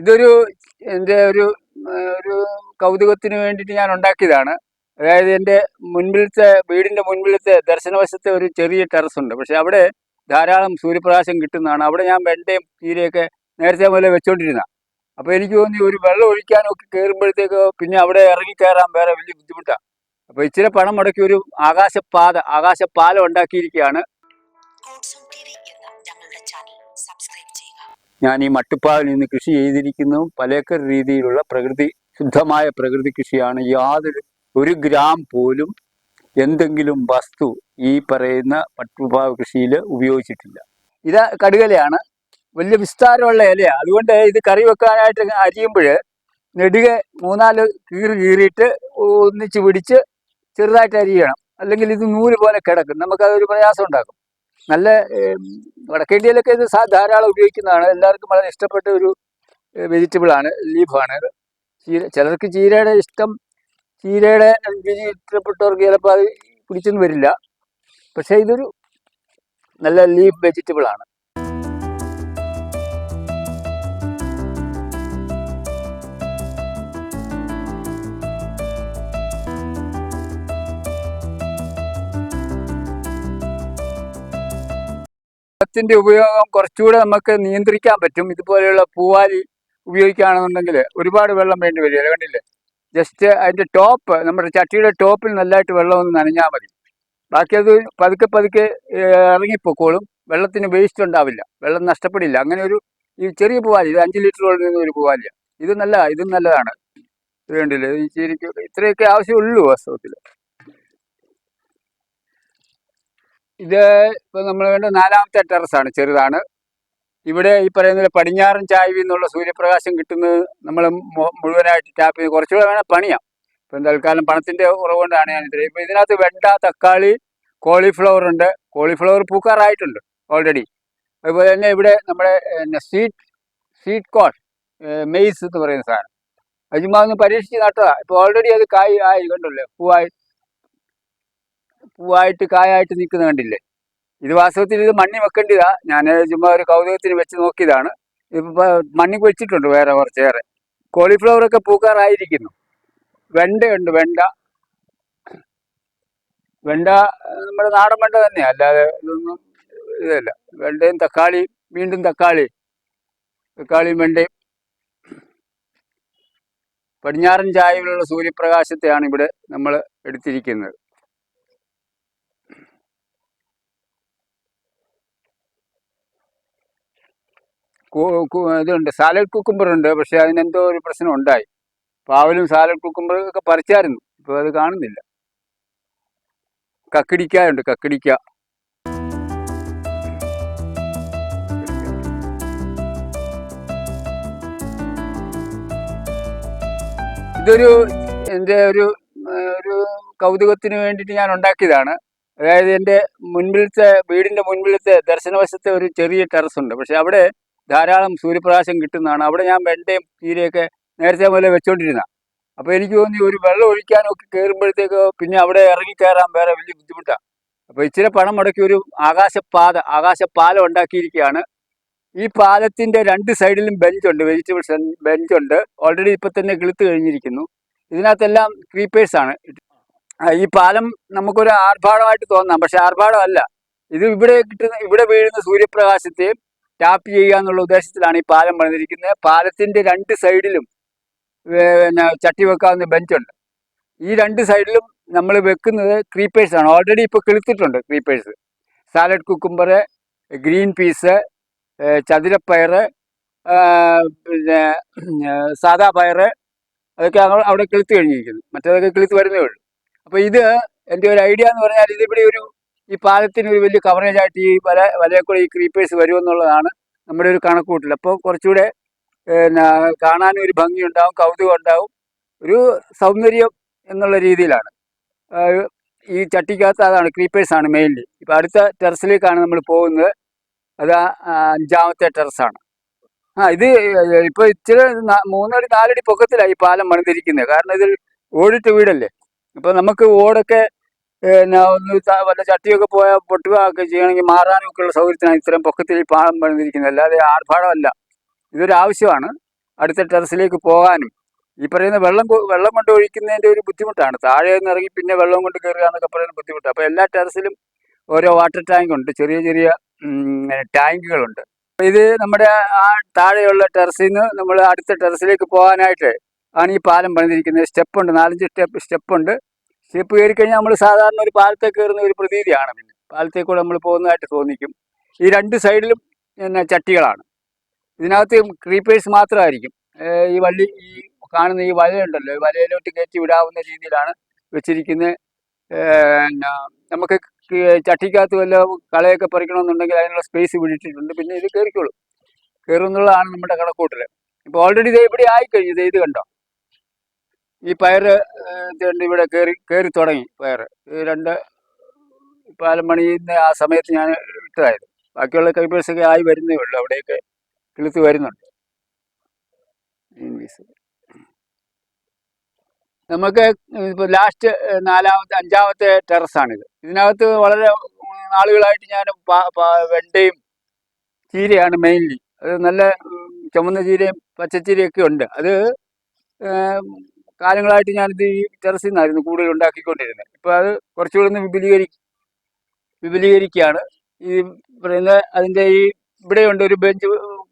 ഇതൊരു എന്റെ ഒരു ഒരു കൗതുകത്തിന് വേണ്ടിയിട്ട് ഞാൻ ഉണ്ടാക്കിയതാണ്. അതായത് എന്റെ മുൻപിലത്തെ വീടിന്റെ മുൻപിലത്തെ ദർശനവശത്തെ ഒരു ചെറിയ ടെറസ് ഉണ്ട്. പക്ഷെ അവിടെ ധാരാളം സൂര്യപ്രകാശം കിട്ടുന്നതാണ്. അവിടെ ഞാൻ വെണ്ടയും ചീരയൊക്കെ നേരത്തെ മുതലേ വെച്ചോണ്ടിരുന്ന. അപ്പോൾ എനിക്ക് തോന്നി ഒരു വെള്ളം ഒഴിക്കാനൊക്കെ കയറുമ്പോഴത്തേക്ക് പിന്നെ അവിടെ ഇറങ്ങി കയറാൻ വേറെ വലിയ ബുദ്ധിമുട്ടാണ് അപ്പോൾ ഇച്ചിരി പണം മുടക്കി ഒരു ആകാശപാത ആകാശപാലം ഉണ്ടാക്കിയിരിക്കുകയാണ്. ഞാൻ ഈ മട്ടുപ്പാവിൽ നിന്ന് കൃഷി ചെയ്തിരിക്കുന്നു. പലേക്കർ രീതിയിലുള്ള പ്രകൃതി ശുദ്ധമായ പ്രകൃതി കൃഷിയാണ്. യാതൊരു ഒരു ഗ്രാം പോലും എന്തെങ്കിലും വസ്തു ഈ പറയുന്ന മട്ടുപ്പാവ് കൃഷിയിൽ ഉപയോഗിച്ചിട്ടില്ല. ഇത് കടുകലയാണ്. വലിയ വിസ്താരമുള്ള ഇലയാണ് അതുകൊണ്ട് ഇത് കറി വെക്കാനായിട്ട് അരിയുമ്പോൾ നെടുകെ മൂന്നാൽ കീറി കീറിയിട്ട് ഒന്നിച്ച് പിടിച്ച് ചെറുതായിട്ട് അരിയണം. അല്ലെങ്കിൽ ഇത് നൂൽ പോലെ കിടക്കും. നമുക്കതൊരു പ്രയാസം ഉണ്ടാക്കും. നല്ല വടക്കേന്ത്യയിലൊക്കെ ഇത് ധാരാളം ഉപയോഗിക്കുന്നതാണ്. എല്ലാവർക്കും വളരെ ഇഷ്ടപ്പെട്ട ഒരു വെജിറ്റബിൾ ആണ് ലീഫാണ് ചീര ചിലർക്ക് ചീരയുടെ ഇഷ്ടം ചീരയുടെ രുചി ഇഷ്ടപ്പെട്ടവർക്ക് ചിലപ്പോൾ അത് പിടിച്ചൊന്നും വരില്ല. പക്ഷേ ഇതൊരു നല്ല ലീഫ് വെജിറ്റബിൾ ആണ്. വെള്ളത്തിന്റെ ഉപയോഗം കുറച്ചുകൂടെ നമുക്ക് നിയന്ത്രിക്കാൻ പറ്റും. ഇതുപോലെയുള്ള പൂവാലി ഉപയോഗിക്കുകയാണെന്നുണ്ടെങ്കിൽ ഒരുപാട് വെള്ളം വേണ്ടി വരിക കണ്ടില്ലേ? ജസ്റ്റ് അതിന്റെ ടോപ്പ് നമ്മുടെ ചട്ടിയുടെ ടോപ്പിൽ നല്ലതായിട്ട് വെള്ളം ഒന്ന് നനഞ്ഞാൽ മതി. ബാക്കി അത് പതുക്കെ പതുക്കെ ഇറങ്ങിപ്പോക്കോളും. വെള്ളത്തിന് വേസ്റ്റ് ഉണ്ടാവില്ല. വെള്ളം നഷ്ടപ്പെടില്ല. അങ്ങനെ ഒരു ഈ ചെറിയ പൂവാലി ഇത് അഞ്ച് ലിറ്റർ നിന്ന് ഒരു പൂവാലിയാണ് ഇത് നല്ല ഇതും നല്ലതാണ്. ഇത് കണ്ടില്ലേ? ഈ ഇത്രയൊക്കെ ആവശ്യമുള്ളൂ വാസ്തവത്തിൽ ഇത് ഇപ്പൊ നമ്മൾ വേണ്ട നാലാമത്തെ ടെറസ് ആണ് ചെറുതാണ്. ഇവിടെ ഈ പറയുന്ന പടിഞ്ഞാറൻ ചായ്വിൽ നിന്നുള്ള സൂര്യപ്രകാശം കിട്ടുന്നത് നമ്മൾ മുഴുവനായിട്ട് ടാപ്പ് ചെയ്ത് കുറച്ചുകൂടെ വേണം പണിയാം ഇപ്പം തൽക്കാലം പണത്തിന്റെ ഉറവുകൊണ്ടാണ് ഞാൻ ഇത്ര ഇപ്പൊ ഇതിനകത്ത് വെണ്ട തക്കാളി കോളിഫ്ലവർ ഉണ്ട്. കോളിഫ്ലവർ പൂക്കാറായിട്ടുണ്ട് ഓൾറെഡി അതുപോലെ തന്നെ ഇവിടെ നമ്മുടെ സ്വീറ്റ് സ്വീറ്റ് കോൺ മെയ്സ് എന്ന് പറയുന്ന സാധനം. അജുമാ ഒന്ന് പരീക്ഷിച്ച് നട്ടതാ. ഇപ്പോൾ ഓൾറെഡി അത് കായ് ആയി കണ്ടല്ലോ? പൂവായി. പൂവായിട്ട് കായായിട്ട് നിൽക്കുന്ന കണ്ടില്ലേ? ഇത് വാസ്തവത്തിൽ ഇത് മണ്ണി വെക്കേണ്ടതാ. ഞാൻ ചുമ്മാ ഒരു കൗതുകത്തിന് വെച്ച് നോക്കിയതാണ്. ഇപ്പൊ മണ്ണി വെച്ചിട്ടുണ്ട് വേറെ കുറച്ചേറെ. കോളിഫ്ലവർ ഒക്കെ പൂക്കാറായിരിക്കുന്നു. വെണ്ടയുണ്ട് വെണ്ട. വെണ്ട നമ്മുടെ നാടൻ വെണ്ട തന്നെയാ. അല്ലാതെ ഇതൊന്നും ഇതല്ല. വെണ്ടയും തക്കാളി വീണ്ടും തക്കാളി. തക്കാളിയും വെണ്ടയും. പടിഞ്ഞാറൻ ചായവിലുള്ള സൂര്യപ്രകാശത്തെയാണ് ഇവിടെ നമ്മൾ എടുത്തിരിക്കുന്നത്. ഇതുണ്ട്. സാലഡ് കുക്കുംബർ ഉണ്ട്. പക്ഷെ അതിനെന്തോ ഒരു പ്രശ്നം ഉണ്ടായി. പാവലും സാലഡ് കുക്കുംബർ ഒക്കെ പറിച്ചായിരുന്നു. ഇപ്പോൾ അത് കാണുന്നില്ല. കക്കിടിക്കായുണ്ട് കക്കിടിക്ക. ഇതൊരു എന്റെ ഒരു ഒരു കൗതുകത്തിന് വേണ്ടിയിട്ട് ഞാൻ ഉണ്ടാക്കിയതാണ്. അതായത് എന്റെ മുൻപിലത്തെ വീടിന്റെ മുൻപിലത്തെ ദർശനവശത്തെ ഒരു ചെറിയ ടെറസ് ഉണ്ട്. പക്ഷെ അവിടെ ധാരാളം സൂര്യപ്രകാശം കിട്ടുന്നതാണ്. അവിടെ ഞാൻ വെണ്ടയും ചീരയൊക്കെ നേരത്തെ മുതലേ വെച്ചോണ്ടിരുന്ന. അപ്പോൾ എനിക്ക് തോന്നി ഒരു വെള്ളം ഒഴിക്കാനൊക്കെ കയറുമ്പോഴത്തേക്ക് പിന്നെ അവിടെ ഇറങ്ങി കയറാൻ വേറെ വലിയ ബുദ്ധിമുട്ടാണ് അപ്പോൾ ഇച്ചിരി പണം മുടക്കി ഒരു ആകാശപാത ആകാശപാലം ഉണ്ടാക്കിയിരിക്കുകയാണ്. ഈ പാലത്തിന്റെ രണ്ട് സൈഡിലും ബെഞ്ചുണ്ട് വെജിറ്റബിൾസ് ബെഞ്ചുണ്ട് ഓൾറെഡി ഇപ്പൊ തന്നെ കിളുത്ത് കഴിഞ്ഞിരിക്കുന്നു. ഇതിനകത്തെല്ലാം ക്രീപ്പേഴ്സ് ആണ്. ഈ പാലം നമുക്കൊരു ആർഭാടമായിട്ട് തോന്നാം. പക്ഷെ ആർഭാടമല്ല. ഇത് ഇവിടെ കിട്ടുന്ന ഇവിടെ വീഴുന്ന സൂര്യപ്രകാശത്തെയും ടാപ്പ് ചെയ്യുക എന്നുള്ള ഉദ്ദേശത്തിലാണ് ഈ പാലം പണിതിരിക്കുന്നത്. പാലത്തിന്റെ രണ്ട് സൈഡിലും പിന്നെ ചട്ടി വെക്കാവുന്ന ബെഞ്ചുണ്ട്. ഈ രണ്ട് സൈഡിലും നമ്മൾ വെക്കുന്നത് ക്രീപ്പേഴ്സ് ആണ്. ഓൾറെഡി ഇപ്പോൾ കിളുത്തിട്ടുണ്ട് creepers salad cucumber green peas ചതുരപ്പയർ പിന്നെ സാദാ പയറ് അതൊക്കെ അവിടെ കിളുത്ത് കഴിഞ്ഞിരിക്കുന്നു. മറ്റേതൊക്കെ കിളുത്ത് വരുന്നേ ഉള്ളൂ. അപ്പോൾ ഇത് എന്റെ ഒരു ഐഡിയ എന്ന് പറഞ്ഞാൽ ഇതിവിടെ ഒരു ഈ പാലത്തിന് ഒരു വലിയ കവറേജ് ആയിട്ട് ഈ വല വലയിൽ കൂടെ ഈ ക്രീപ്പേഴ്സ് വരുമെന്നുള്ളതാണ് നമ്മുടെ ഒരു കണക്കൂട്ടിൽ അപ്പോൾ കുറച്ചുകൂടെ കാണാനും ഒരു ഭംഗി ഉണ്ടാവും കൗതുകം ഉണ്ടാവും ഒരു സൗന്ദര്യം എന്നുള്ള രീതിയിലാണ്. ഈ ചട്ടിക്കകത്ത് അതാണ് ആണ് മെയിൻലി ഇപ്പം അടുത്ത ടെറസിലേക്കാണ് നമ്മൾ പോകുന്നത്. അത് അഞ്ചാമത്തെ ടെറസാണ്. ആ ഇത് ഇപ്പോൾ ഇച്ചിരി മൂന്നടി നാലടി പൊക്കത്തിലാണ് ഈ പാലം പണിതിരിക്കുന്നത്. കാരണം ഇതിൽ ഓടിട്ട് വീടല്ലേ? അപ്പോൾ നമുക്ക് ഓടൊക്കെ പിന്നെ ഒന്ന് വല്ല ചട്ടിയൊക്കെ പോയാൽ പൊട്ടുക ഒക്കെ ചെയ്യണമെങ്കിൽ മാറാനൊക്കെ ഉള്ള സൗകര്യത്തിനാണ് ഇത്രയും പൊക്കത്തിൽ പാലം പണിതിരിക്കുന്നത്. അല്ലാതെ ആർഭാടമല്ല. ഇതൊരു ആവശ്യമാണ്. അടുത്ത ടെറസിലേക്ക് പോകാനും. ഈ പറയുന്ന വെള്ളം വെള്ളം കൊണ്ട് ഒഴിക്കുന്നതിന്റെ ഒരു ബുദ്ധിമുട്ടാണ്. താഴെ നിന്ന് ഇറങ്ങി പിന്നെ വെള്ളം കൊണ്ട് കയറുക എന്നൊക്കെ പറയുന്ന ബുദ്ധിമുട്ട്. അപ്പോൾ എല്ലാ ടെറസിലും ഓരോ വാട്ടർ ടാങ്ക് ഉണ്ട്. ചെറിയ ചെറിയ ടാങ്കുകളുണ്ട്. അപ്പോൾ ഇത് നമ്മുടെ ആ താഴെയുള്ള ടെറസിൽ നിന്ന് നമ്മൾ അടുത്ത ടെറസിലേക്ക് പോകാനായിട്ട് ആണ് ഈ പാലം പണിതിരിക്കുന്നത്. സ്റ്റെപ്പുണ്ട്. നാലഞ്ച് സ്റ്റെപ്പ് സ്റ്റെപ്പ് ഉണ്ട് സ്റ്റെപ്പ് കയറി കഴിഞ്ഞാൽ നമ്മൾ സാധാരണ ഒരു പാലത്തെ കയറുന്ന ഒരു പ്രതീതിയാണ് പിന്നെ. പാലത്തെ കൂടെ നമ്മൾ പോകുന്നതായിട്ട് തോന്നിക്കും. ഈ രണ്ട് സൈഡിലും പിന്നെ ചട്ടികളാണ്. ഇതിനകത്ത് ക്രീപ്പേഴ്സ് മാത്രമായിരിക്കും. ഈ വള്ളി ഈ കാണുന്ന ഈ വലയുണ്ടല്ലോ. ഈ വലയിലോട്ട് കയറ്റി വിടാവുന്ന രീതിയിലാണ് വെച്ചിരിക്കുന്നത് പിന്നെ നമുക്ക് ചട്ടിക്കകത്ത് വല്ല കളയൊക്കെ പറിക്കണമെന്നുണ്ടെങ്കിൽ അതിനുള്ള സ്പേസ് വിട്ടിട്ടുണ്ട്. പിന്നെ ഇത് കയറിക്കോളും കയറുന്നുള്ളതാണ് നമ്മുടെ കണക്കൂട്ടൽ ഇപ്പോൾ ഓൾറെഡി ഇത് ഇവിടെ ആയിക്കഴിഞ്ഞു. ഇത് ഇത് കണ്ടോ? ഈ പയറ് തേണ്ടി ഇവിടെ കയറി കയറി തുടങ്ങി പയറ് രണ്ട് പാലം പണിയുന്ന ആ സമയത്ത് ഞാൻ ഇട്ടതായത്. ബാക്കിയുള്ള കൈപ്പേഴ്സൊക്കെ ആയി വരുന്നേ ഉള്ളൂ. അവിടെയൊക്കെ കിളുത്ത് വരുന്നുണ്ട്. നമുക്ക് ഇപ്പോൾ ലാസ്റ്റ് നാലാമത്തെ അഞ്ചാമത്തെ ടെറസാണിത് ഇതിനകത്ത് വളരെ നാളുകളായിട്ട് ഞാൻ വെണ്ടയും ചീരയാണ് മെയിൻലി അത് നല്ല ചുമന്ന ചീരയും പച്ചച്ചീരയൊക്കെ ഉണ്ട്. അത് കാലങ്ങളായിട്ട് ഞാനിത് ഈ ടെറസിൽ നിന്നായിരുന്നു കൂടുതൽ ഉണ്ടാക്കിക്കൊണ്ടിരുന്നത്. ഇപ്പോൾ അത് കുറച്ചുകൂടി ഒന്ന് വിപുലീകരി വിപുലീകരിക്കുകയാണ്. ഈ പറയുന്ന അതിന്റെ ഈ ഇവിടെയുണ്ട് ഒരു ബെഞ്ച്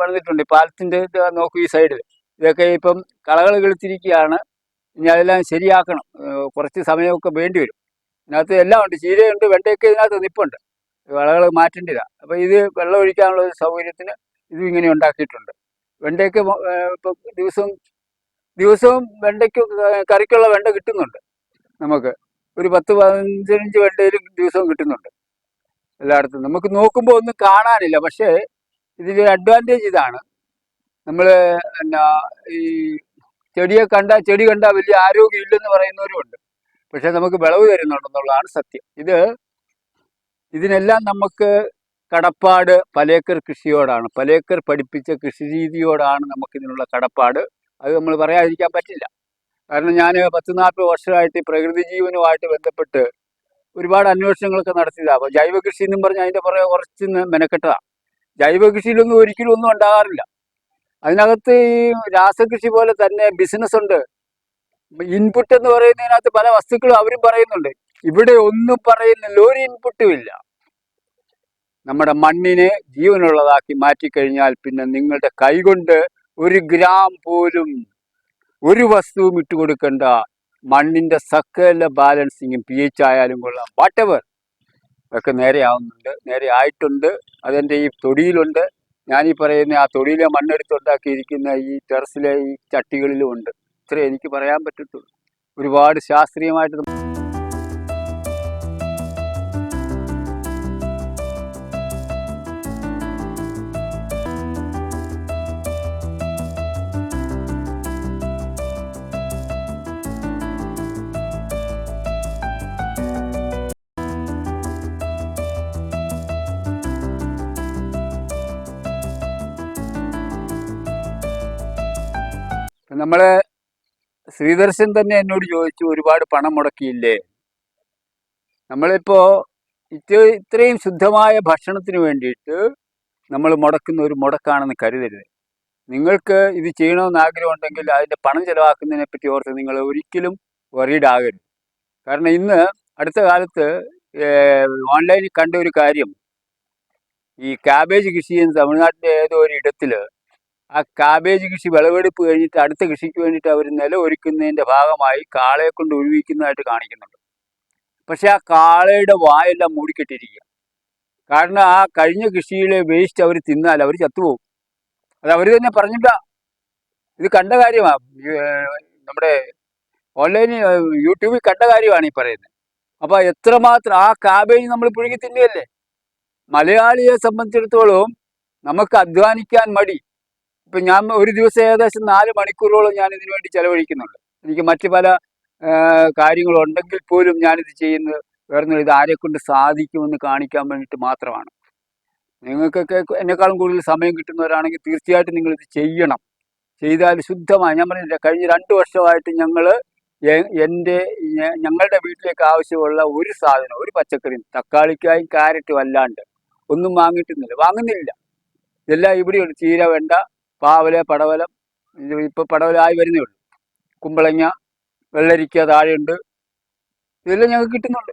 പണിതിട്ടുണ്ട്. പാലത്തിന്റെ നോക്കൂ ഈ സൈഡിൽ ഇതൊക്കെ ഇപ്പം കളകൾ കളിച്ചിരിക്കുകയാണ് ഇനി അതെല്ലാം ശരിയാക്കണം. കുറച്ച് സമയമൊക്കെ വേണ്ടി വരും. ഇതിനകത്ത് എല്ലാം ഉണ്ട്. ചീരയുണ്ട് വെണ്ടയൊക്കെ ഇതിനകത്ത് നിപ്പുണ്ട്. വളകൾ മാറ്റേണ്ടതാണ് അപ്പോൾ ഇത് വെള്ളം ഒഴിക്കാനുള്ള ഒരു സൗകര്യത്തിന് ഇതും ഇങ്ങനെ ഉണ്ടാക്കിയിട്ടുണ്ട്. വെണ്ടയൊക്കെ ഇപ്പം ദിവസവും ദിവസവും വെണ്ടയ്ക്ക് കറിക്കുള്ള വെണ്ട കിട്ടുന്നുണ്ട് നമുക്ക്. ഒരു പത്ത് പതിനഞ്ച് വെണ്ടയിലും ദിവസവും കിട്ടുന്നുണ്ട് എല്ലായിടത്തും. നമുക്ക് നോക്കുമ്പോൾ ഒന്നും കാണാനില്ല. പക്ഷേ ഇതിന്റെ അഡ്വാന്റേജ് ഇതാണ്. നമ്മൾ എന്നാ ഈ ചെടിയെ കണ്ട ചെടി കണ്ട വലിയ ആരോഗ്യം ഇല്ലെന്ന് പറയുന്നവരും ഉണ്ട് പക്ഷെ നമുക്ക് വിളവ് തരുന്നുണ്ടെന്നുള്ളതാണ് സത്യം. ഇത് ഇതിനെല്ലാം നമുക്ക് കടപ്പാട് പലേക്കർ കൃഷിയോടാണ്. പലേക്കർ പഠിപ്പിച്ച കൃഷി രീതിയോടാണ് നമുക്കിതിനുള്ള കടപ്പാട് അത് നമ്മൾ പറയാതിരിക്കാൻ പറ്റില്ല. കാരണം ഞാൻ പത്ത് നാൽപ്പത് വർഷമായിട്ട് പ്രകൃതി ജീവനുമായിട്ട് ബന്ധപ്പെട്ട് ഒരുപാട് അന്വേഷണങ്ങളൊക്കെ നടത്തിയതാണ് അപ്പോൾ ജൈവ കൃഷി എന്നും പറഞ്ഞ് അതിന്റെ പുറകെ കുറച്ച് മെനക്കെട്ടതാണ് ജൈവ കൃഷിയിലൊന്നും ഒരിക്കലും ഒന്നും ഉണ്ടാകാറില്ല. അതിനകത്ത് ഈ രാസകൃഷി പോലെ തന്നെ ബിസിനസ് ഉണ്ട്. ഇൻപുട്ട് എന്ന് പറയുന്നതിനകത്ത് പല വസ്തുക്കളും അവരും പറയുന്നുണ്ട്. ഇവിടെ ഒന്നും പറയുന്നില്ല. ഒരു ഇൻപുട്ടും ഇല്ല. നമ്മുടെ മണ്ണിനെ ജീവനുള്ളതാക്കി മാറ്റിക്കഴിഞ്ഞാൽ പിന്നെ നിങ്ങളുടെ കൈകൊണ്ട് ഒരു ഗ്രാം പോലും ഒരു വസ്തുവും ഇട്ടുകൊടുക്കേണ്ട മണ്ണിന്റെ സക്കല ബാലൻസിങ്ങും പി എച്ച് ആയാലും കൊള്ളാം. വാട്ടെവർ ഒക്കെ നേരെ ആവുന്നുണ്ട്. നേരെ ആയിട്ടുണ്ട്. അതെന്റെ ഈ തൊടിയിലുണ്ട്. ഈ പറയുന്ന ആ തൊടിയിലെ മണ്ണെടുത്തുണ്ടാക്കിയിരിക്കുന്ന ഈ ടെറസിലെ ഈ ചട്ടികളിലും ഉണ്ട്. ഇത്രേ എനിക്ക് പറയാൻ പറ്റത്തുള്ളൂ. ഒരുപാട് ശാസ്ത്രീയമായിട്ട് നമ്മളെ ശ്രീദർശൻ തന്നെ എന്നോട് ചോദിച്ചു ഒരുപാട് പണം മുടക്കിയില്ലേ? നമ്മളിപ്പോ ഇത് ഇത്രയും ശുദ്ധമായ ഭക്ഷണത്തിന് വേണ്ടിയിട്ട് നമ്മൾ മുടക്കുന്ന ഒരു മുടക്കാണെന്ന് കരുതരുത്. നിങ്ങൾക്ക് ഇത് ചെയ്യണമെന്ന് ആഗ്രഹമുണ്ടെങ്കിൽ അതിന്റെ പണം ചെലവാക്കുന്നതിനെ പറ്റി ഓർത്ത് നിങ്ങൾ ഒരിക്കലും വറീഡ് ആകരുത്. കാരണം ഇന്ന് അടുത്ത കാലത്ത് ഓൺലൈനിൽ കണ്ട ഒരു കാര്യം. ഈ കാബേജ് കൃഷി ചെയ്യുന്ന തമിഴ്നാട്ടിലെ ഏതോ ഒരു ഇടത്തിൽ ആ കാബേജ് കൃഷി വിളവെടുപ്പ് കഴിഞ്ഞിട്ട് അടുത്ത കൃഷിക്ക് വേണ്ടിയിട്ട് അവർ നില ഒരുക്കുന്നതിന്റെ ഭാഗമായി കാളയെ കൊണ്ട് ഒഴിവിക്കുന്നതായിട്ട് കാണിക്കുന്നുണ്ട്. പക്ഷെ ആ കാളയുടെ വായെല്ലാം മൂടിക്കെട്ടിരിക്കുക. കാരണം ആ കഴിഞ്ഞ കൃഷിയിലെ വേസ്റ്റ് അവർ തിന്നാൽ അവർ ചത്തുപോകും. അത് അവർ തന്നെ പറഞ്ഞില്ല ഇത് കണ്ട കാര്യമാണ് നമ്മുടെ ഓൺലൈനിൽ യൂട്യൂബിൽ കണ്ട കാര്യമാണ് ഈ പറയുന്നത്. അപ്പോൾ എത്രമാത്രം ആ കാബേജ് നമ്മൾ പുഴുകി തിന്നുകയല്ലേ? മലയാളിയെ സംബന്ധിച്ചിടത്തോളം നമുക്ക് അധ്വാനിക്കാൻ മടി. ഇപ്പം ഞാൻ ഒരു ദിവസം ഏകദേശം നാല് മണിക്കൂറോളം ഞാൻ ഇതിനു വേണ്ടി ചെലവഴിക്കുന്നുണ്ട്. എനിക്ക് മറ്റു പല കാര്യങ്ങളുണ്ടെങ്കിൽ പോലും ഞാനിത് ചെയ്യുന്നത് വേറെ ഇത് ആരെക്കൊണ്ട് കൊണ്ട് സാധിക്കുമെന്ന് കാണിക്കാൻ വേണ്ടിയിട്ട് മാത്രമാണ്. നിങ്ങൾക്കൊക്കെ എന്നെക്കാളും കൂടുതൽ സമയം കിട്ടുന്നവരാണെങ്കിൽ തീർച്ചയായിട്ടും നിങ്ങൾ ഇത് ചെയ്യണം. ചെയ്താൽ ശുദ്ധമായി ഞാൻ പറഞ്ഞില്ല കഴിഞ്ഞ രണ്ട് വർഷമായിട്ട് ഞങ്ങൾ എന്റെ ഞങ്ങളുടെ വീട്ടിലേക്ക് ആവശ്യമുള്ള ഒരു സാധനം ഒരു പച്ചക്കറിയും തക്കാളിക്കായും ക്യാരറ്റും അല്ലാണ്ട് ഒന്നും വാങ്ങിയിട്ടുന്നില്ല വാങ്ങുന്നില്ല. ഇതെല്ലാം ഇവിടെയുണ്ട്. ചീര വെണ്ട പാവൽ പടവലം ഇപ്പൊ പടവലായി വരുന്നേ ഉള്ളൂ. കുമ്പളങ്ങ വെള്ളരിക്ക താഴെയുണ്ട്. ഇതെല്ലാം ഞങ്ങൾക്ക് കിട്ടുന്നുണ്ട്.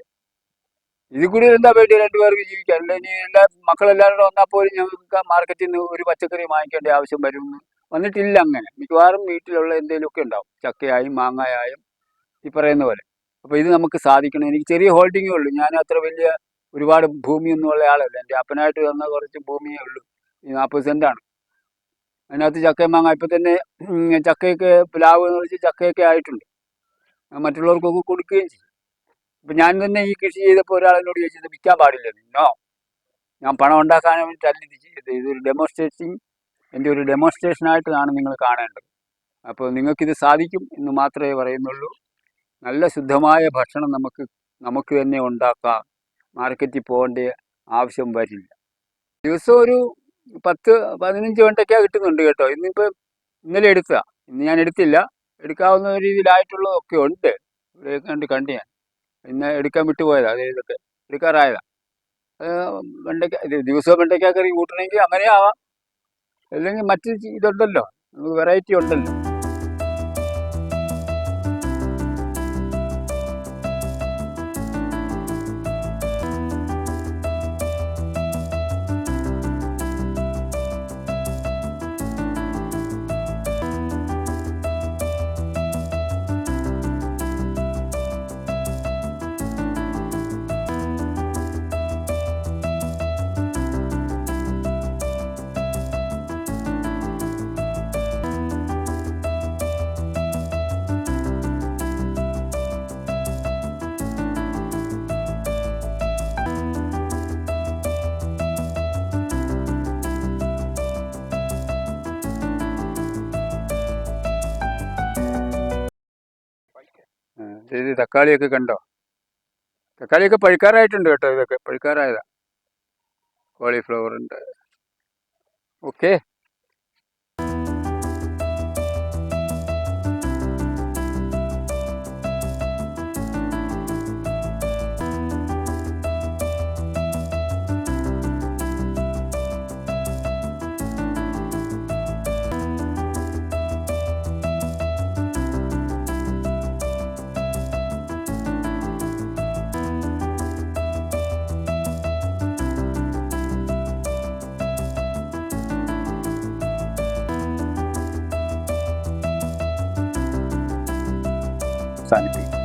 ഇതിൽ കൂടി എന്താ വേണ്ടി രണ്ടുപേർക്ക് ജീവിക്കാൻ. ഇനി എല്ലാ മക്കളെല്ലാവരും കൂടെ വന്നാൽ പോലും ഞങ്ങൾക്ക് മാർക്കറ്റിൽ നിന്ന് ഒരു പച്ചക്കറി വാങ്ങിക്കേണ്ട ആവശ്യം വരുമെന്ന് വന്നിട്ടില്ല അങ്ങനെ. മിക്കവാറും വീട്ടിലുള്ള എന്തെങ്കിലുമൊക്കെ ഉണ്ടാവും. ചക്കയായും മാങ്ങയായും ഈ പറയുന്ന പോലെ. അപ്പോൾ ഇത് നമുക്ക് സാധിക്കണം. എനിക്ക് ചെറിയ ഹോൾഡിങ്ങേ ഉള്ളൂ. ഞാൻ അത്ര വലിയ ഒരുപാട് ഭൂമിയൊന്നും ഉള്ള ആളല്ല. എന്റെ അപ്പനായിട്ട് തന്ന കുറച്ച് ഭൂമിയേ ഉള്ളൂ. ഈ നാൽപ്പത് സെന്റാണ് അതിനകത്ത് ചക്കയും മാങ്ങ ഇപ്പം തന്നെ ചക്കയൊക്കെ പ്ലാവ് എന്ന് വെച്ചാൽ ചക്കയൊക്കെ ആയിട്ടുണ്ട്. മറ്റുള്ളവർക്കൊക്കെ കൊടുക്കുകയും ചെയ്യും. ഇപ്പം ഞാൻ തന്നെ ഈ കൃഷി ചെയ്തപ്പോൾ ഒരാളെന്നോട് ചോദിച്ചത് വിൽക്കാൻ പാടില്ല. നോ. ഞാൻ പണം ഉണ്ടാക്കാൻ വേണ്ടിയിട്ടല്ല ഇത് ചെയ്തത് ഇതൊരു ഡെമോൺസ്ട്രേറ്റിംഗ് എന്റെ ഒരു ഡെമോൺസ്ട്രേഷനായിട്ടാണ് നിങ്ങൾ കാണേണ്ടത്. അപ്പോൾ നിങ്ങൾക്കിത് സാധിക്കും എന്ന് മാത്രമേ പറയുന്നുള്ളൂ. നല്ല ശുദ്ധമായ ഭക്ഷണം നമുക്ക് നമുക്ക് തന്നെ ഉണ്ടാക്കാം. മാർക്കറ്റിൽ പോകേണ്ട ആവശ്യം വരില്ല. ദിവസം ഒരു പത്ത് പതിനഞ്ച് വെണ്ടയ്ക്ക കിട്ടുന്നുണ്ട് കേട്ടോ. ഇന്നിപ്പോൾ ഇന്നലെ എടുത്തതാ. ഇന്ന് ഞാൻ എടുത്തില്ല. എടുക്കാവുന്ന രീതിയിലായിട്ടുള്ളതൊക്കെ ഉണ്ട്. കണ്ട് കണ്ട് ഞാൻ. ഇന്ന് എടുക്കാൻ വിട്ടുപോയതാ അതായത് ഇതൊക്കെ എടുക്കാറായതാ. വെണ്ടയ്ക്ക ദിവസവും വെണ്ടയ്ക്ക കൂട്ടണമെങ്കിൽ അങ്ങനെ ആവാം അല്ലെങ്കിൽ മറ്റ് ഇതുണ്ടല്ലോ. നമുക്ക് വെറൈറ്റി ഉണ്ടല്ലോ. ഇത് തക്കാളിയൊക്കെ കണ്ടോ? തക്കാളിയൊക്കെ പഴുക്കാറായിട്ടുണ്ട് കേട്ടോ ഇതൊക്കെ. പഴുക്കാറായതാ. കോളിഫ്ലവർ ഉണ്ട്. ഓക്കെ. അവസാനിപ്പിക്കും.